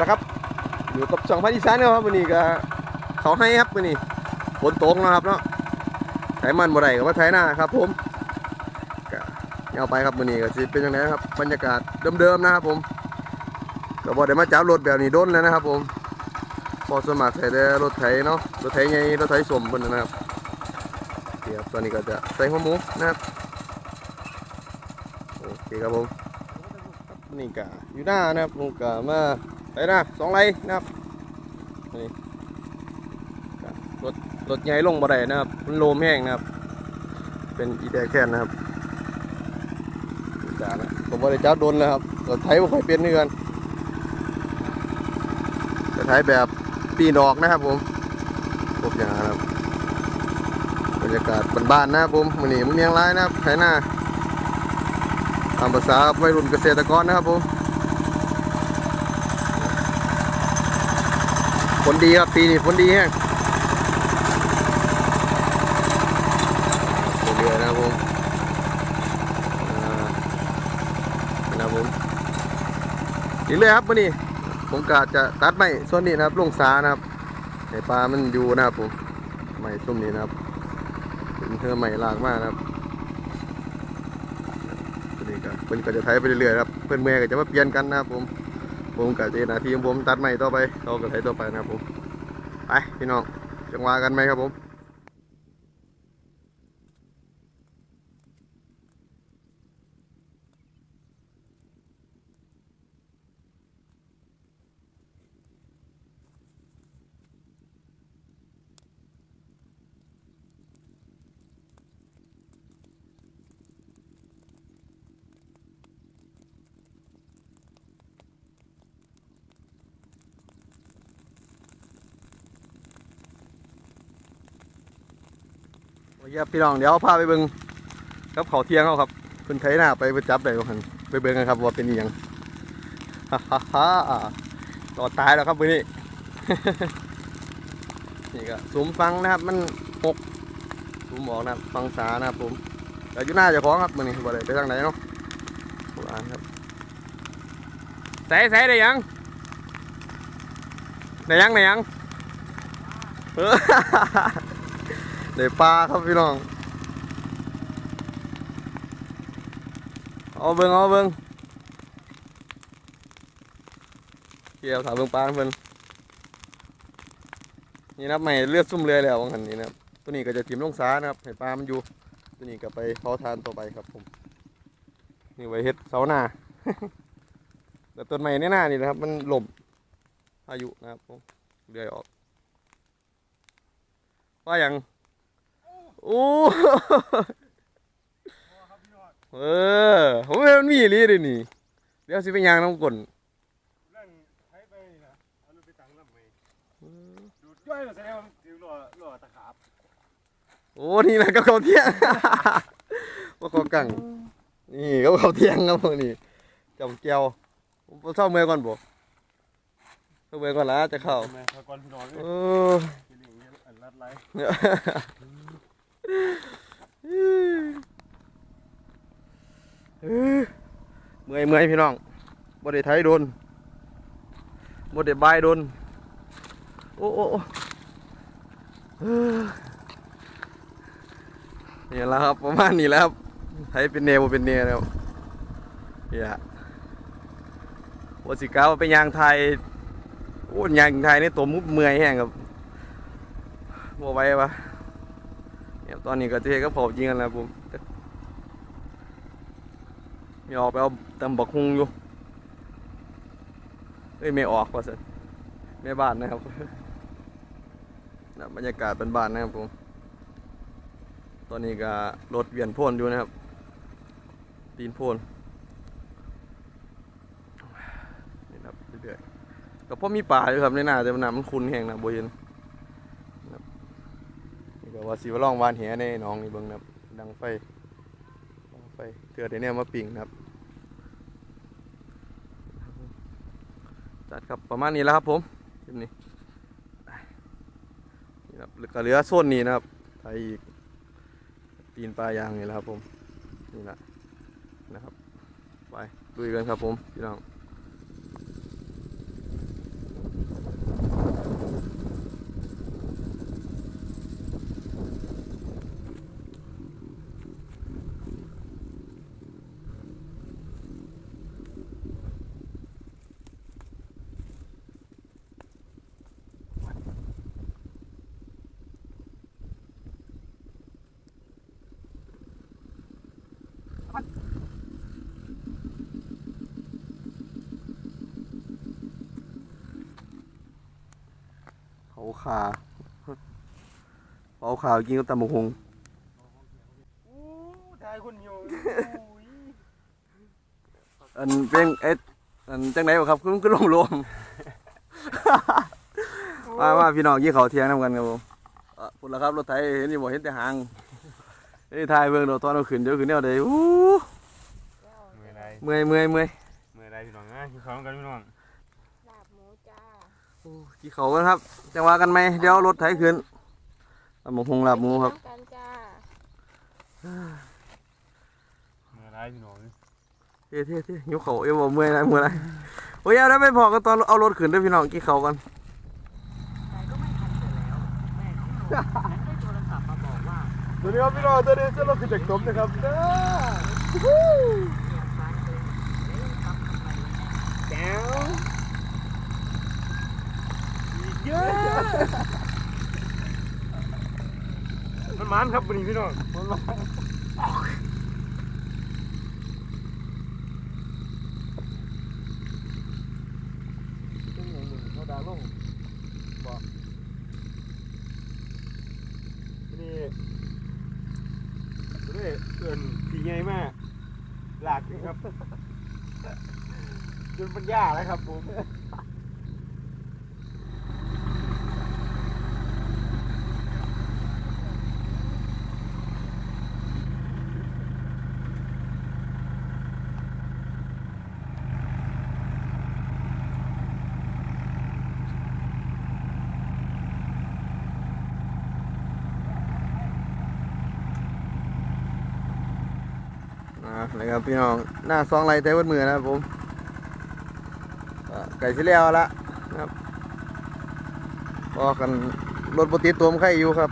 นะครับอยู่กับช่องภาคอีสานนะครับวันนี้ก็เขาให้ครับวันนี้ฝนตกนะครับเนาะไถมันบ่ได้ก็มาไถหน้าครับ ผมก็เอาไปครับวันนี้ก็สิเป็นยังไงครับ บรรยากาศเดิมๆนะครับผมก็บ่ได้มาจับรถแบบนี้โดนแล้วนะครับ ผมพอสมัครใส่แต่รถไถเนาะรถไถใหญ่รถไถสมเพิ่นนะครับเดี๋ยวตอนนี้ก็จะใส่หัวหมูนะครับโอเคครับผมนี่กะอยู่หน้านะครับผมกะมา ไปน้าสองไรนะครับนี่รถรถใหญ่ลงบ่ได้นะครับมันโลมแห้งนะครับ เป็นอีแดแคนนะครับจานะผมบ่ได้จับโดนแล้วครับรถไถบ่ค่อยเป็นเนือนจะไถแบบปีนออกนะครับผมพวกอย่างนะครับบรรยากาศบ้านๆนะครับผมมื้อนี้มันเมียงร้ายนะครับไถหน้าตามภาษาวัยรุ่นเกษตรกรนะครับผม ผลดีครับปีนี้ผลดีแฮงเรื่อยนะครับผมนะครับผมเรื่อยครับวันนี้ผมกะจะตัดไม้ส่วนนี้นะครับลงสานะครับในปลามันอยู่นะครับผมไม้ส้มนี้นะครับเป็นเธอไม้ลากมากนะครับตัวนี้ก็เพิ่นก็จะไถไปเรื่อยๆครับเพื่อนเมื่อก็จะมาเปลี่ยนกันนะครับผม ผมกับเจนาทีของผมตัดใหม่ต่อไปเราก็ไถต่อไปนะครับผม ไปพี่น้องจังหวะกันไหมครับผม ครับพี่น้องเดี๋ยวพาไปเบิ่งครับเขาเที่ยงเขาครับเพิ่นไถหน้าไปไปจับได้บ่คันไปเบิ่งกันครับว่าเป็นยังฮ่าฮ่าฮ่าต่อตายแล้วครับมื้อนี้นี่ก็สุมฟังนะครับ มันหกสุมออกนะฟังสานะครับผมแต่อยู่หน้าเจ้าของครับมื้อนี้บ่ได้ไปทางไหนเนาะโบราณครับใส่ใส่ได้ยังได้ยังได้ยังเออ ได้ปลาครับพี่น้อง เอาเบิ่งเอาเบิ่งเกี่ยวถามเบิ่งปลาเพิ่นนี่นับไม่เลือดซุ่มเรือแล้วว่างั้นนี่นะตัวนี้ก็จะถิ่มลงสานะครับให้ปลามันอยู่ ตัวนี้ก็ไปเผาทานต่อไปครับผม นี่ไว้เฮ็ดเสาหน้าแต่ต้นไม้ในหน้านี่นะครับ มันหล่มอายุนะครับผมเลื่อยออกว่าอย่าง โอ้เออผมว่ามันมีอีหลีเลยนี่เดี๋ยวสิไปยางน้ำกลนนั่นใช้ไปนี่นะเอาลูกไปตังลำไปดูดย่อยเลยแสดงว่าถือหล่อหล่อตะขาบโอ้นี่แหละกับเขาเที่ยง ว่าเขากังนี่กับเขาเที่ยงครับพวกนี้จำแก้วผมเศร้าเมื่อยก่อนบ่เศร้าเมื่อยก่อนละจะเข้าทำไมพากรพี่น้องเอเนี่ยอ กินอย่างเงี้ยอันรัดไร เเมื่อยเมื่อยพี่น้องบ่ได้ไทยโดนบ่ได้บายโดน โอ้โอ้โอ้เนี่แล้วครับ ประมาณนี้แล้วครับไทยเป็นเนวบ่เป็นเนวแล้วเนี่ยวัสิกาวาไปยางไทยโอ้ยางไทยนี่ตัวมุบเมื่อยแห้งครับบ่ไหวปะ เนี่ยตอนนี้ก็เทก็เผาจริงกันแล้วผมมีออกไปเอาตำบักฮุงอยู่เอ้ยไม่ออกว่าสิแม่บ้านนะครับบรรยากาศเป็นบ้านนะครับผม ตอนนี้ก็รถเวียนพ่นอยู่นะครับตีนพ่นนี่ครับเรื่อยๆก็เพราะมีป่าอยู่ครับในหน้าแต่มันน้ำมันคุ้นแห้งนะโบเห็นนะครับ นี่ก็ว่าสีว่าล่องวานแหในหนองนี่เบิ่งนะครับดังไฟไปเกิดไอเนี่ยมาปิ่งนะครับจัดครับประมาณนี้แล้วครับผมคลิปนี้นี่ครับก็เหลือโซนนี้นะครับไทยอีกตีนปลายางนี่แหละครับผมนี่แหละนะครับไปดูกันครับผมพี่น้องาขาเขาขากินกับตำบักหงอู้ทายคนอยู่อันเป็นเอ็ดอันจังไหนบ่ครับคุณก็ลงลมมามาพี่น้องยี่เขาเที่ยงนำกันครับผมเอ่อพุ่นละครับรถไถเห็นอยู่บ่เห็นแต่หางเอ้ยทายเบิ่งเดี๋ยวตอนเอาขึ้นเดี๋ยวขึ้นแนวใดอู้เมื่อไรเมื่อยเมื่อยเมื่อยเมื่อไรพี่น้องนะกินข้าวกันพี่น้อง ลาบหมูจ้า โอ้ กี่เขากันครับจังว่ากันไหมเดี๋ยวรถไถขึ้นตำบักหงลาบหมูครับไปกินน้ำกันจ้าเมื่อไรพี่น้องเท่เท่เท่ยกเขาเอ้ยบ่เมื่อยนะเมื่อยนะโอ้ยเอาได้ไม่พอก็ตอนเอารถขึ้นเด้วยพี่น้องกี่เขากันแต่ก็ไม่ทันเสร็จแล้วแม่ของหนูนั้นได้โทรศัพท์มาบอกว่าสวัสดีครับพี่น้องตอนนี้จะเราขึ้นจากสมนะครับเด้อ เรียนสายเลยเล่นทำอะไร แก้วอีกเยอะมันมันครับวันนี้พี่น้องมันมันเขาด่าลงบอกนี่ด้วยเอินดีไงมาก หลากนี่ครับจนปัญญาแล้วครับผม นะครับพี่น้องหน้าซองไรเต้วันมือนะครับผมอ่าไก่สิแล้วละนะครับพอกันรถบติดตัวมนใครอยู่ครับ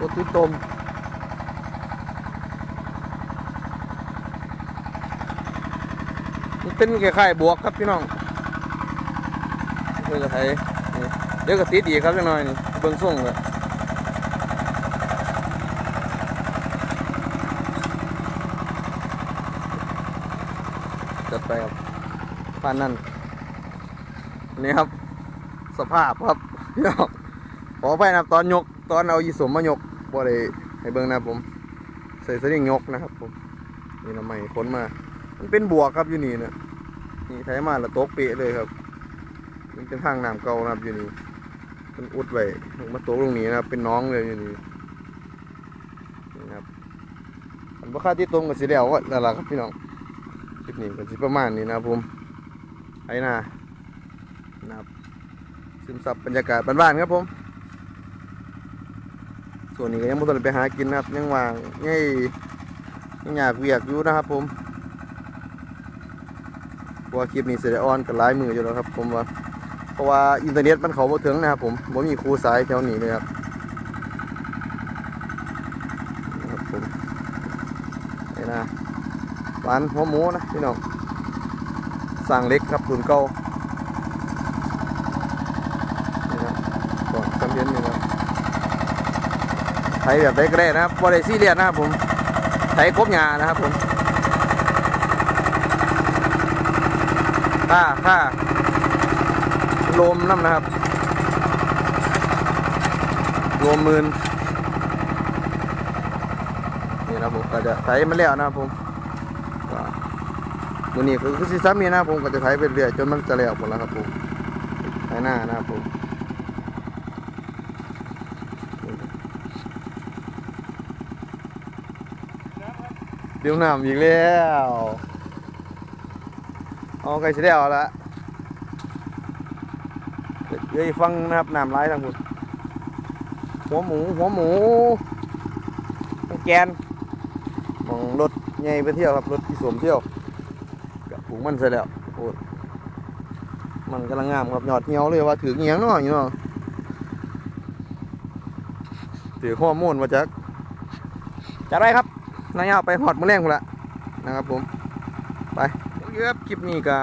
รถติดตมมันเป็นคล้ายๆบวกครับพี่น้องเดี๋ยวก็ไทยเดี๋ยวก็ติดอีกครับจังหน่อยนี่เบิ่งส่งเลย จัดไปครับปานนั่นนี่ครับ สภาพครับพี่น้องขอไปนะครับตอนยกตอนเอายีสมมายกบ่ได้ให้เบิ่งนะผม ใส่สลิงยกนะครับผมนี่น้ำใหม่ขนมา มันเป็นบวกครับอยู่นี่นะนี่ไทยมาแล้วตกเปะเลยครับ มันเป็นทางน้ำเก่านะครับอยู่นี่มันอุดไว้มาตกตรงนี้นะครับ เป็นน้องเลยอยู่นี่นี่ครับอันบ่ค่าที่ตรงกับสีแล้วก็นั่นแหละครับพี่น้อง ลิปนี้ก็สิประมาณนี้นะครับผมไอ้นานะครับซึมซับบรรยากาศบ้านๆครับผม ส่วนนี้ก็ยังไม่ต้องไปหากินนะครับ ยังวางยังยังอยากเวียกอยู่นะครับผมว่าคลิปนี้เสียออนกับหลายมืออยู่แล้วครับผมว่าเพราะว่าอินเทอร์เน็ตมันเขาบ่ถึงนะครับผมบ่มีครูสายแถวนี้เลยครับผมไอ้นา ร้านหัวหมูนะพี่น้องสั่งเล็กครับรุ่นเก่านี่นะก่อนจำเย็นนี่นะไถแบบได้ก็ได้นะครับบ่ได้ซีเรียสนะครับผมไถกบหญ้านะครับผมค่าค่าลมน้ำนะครับโลมหมื่นนี่นะครับผมก็จะไถมันแล้วนะครับผม มือนี้คือคือสิซ้ำนี่นะผมก็จะไถไปเรื่อยจนมันจะแล้วหมดแล้วครับผมไถหน้านะครับผมเดี๋ยวน้ำอีกแล้วเอาไก่เสิแล้วละเดี๋ยวฟังนะครับน้ำไหลทางหมดหัวหมูหัวหมูแกนมองรถใหญ่ไปเที่ยวครับรถที่สวมเที่ยว กับผูกมันเสร็จแล้วโอ้มันกำลังงามครับยอดเหี่ยวเลยว่าถือเงี้ยงเนาะอยู่เนาะถือข้อมูลมาจากจากไรครับนายเอาไปหอดมือแรงพุ่นละนะครับผม ไปเคครับคลิปนี้ก็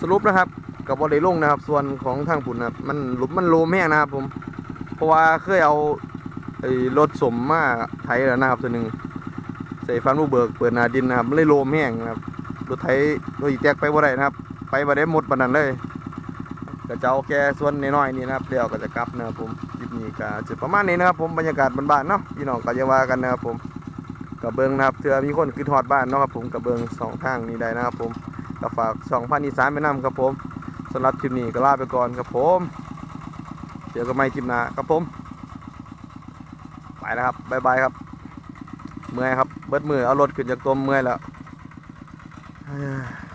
สรุปนะครับกับบอลเลลงนะครับ ส่วนของทางปุ่นนะมันหลุมมันโลมแห้งนะครับผม เพราะว่าเคยเอาไอ้รถสมมาไถแล้วนะครับตัวหนึ่งใส่ฟันลูกเบิกเปิดนาดินนะครับมันเลยโลมแห้งนะครับ รถไถรถอีแตกไปบ่ได้นะครับ ไปบ่ได้หมดปานนั้นเลยก็จะเอาแค่ส่วนน้อยๆนี่นะครับเดี๋ยวก็จะกลับนะครับผมคลิปนี้ก็จะประมาณนี้นะครับ ผมบรรยากาศบ้านๆเนาะพี่น้องก็จะว่ากันนะครับผมกับเบิงนะครับเถื่อมีคนขึ้นฮอดบ้านเนาะครับผมกับเบิงสองทางนี้ได้นะครับผมก็ฝากสองพันอีสานไปนํครับผมสำหรับคลิปนี้ก็ลาไปก่อนครับผมเจอกันใหม่คลิปหน้าครับผมไปนะครับบ๊ายบายครับเมื่อยครับเบิดมือเอารถขึ้นจากตัวเมื่อยแล้ว เอ้ย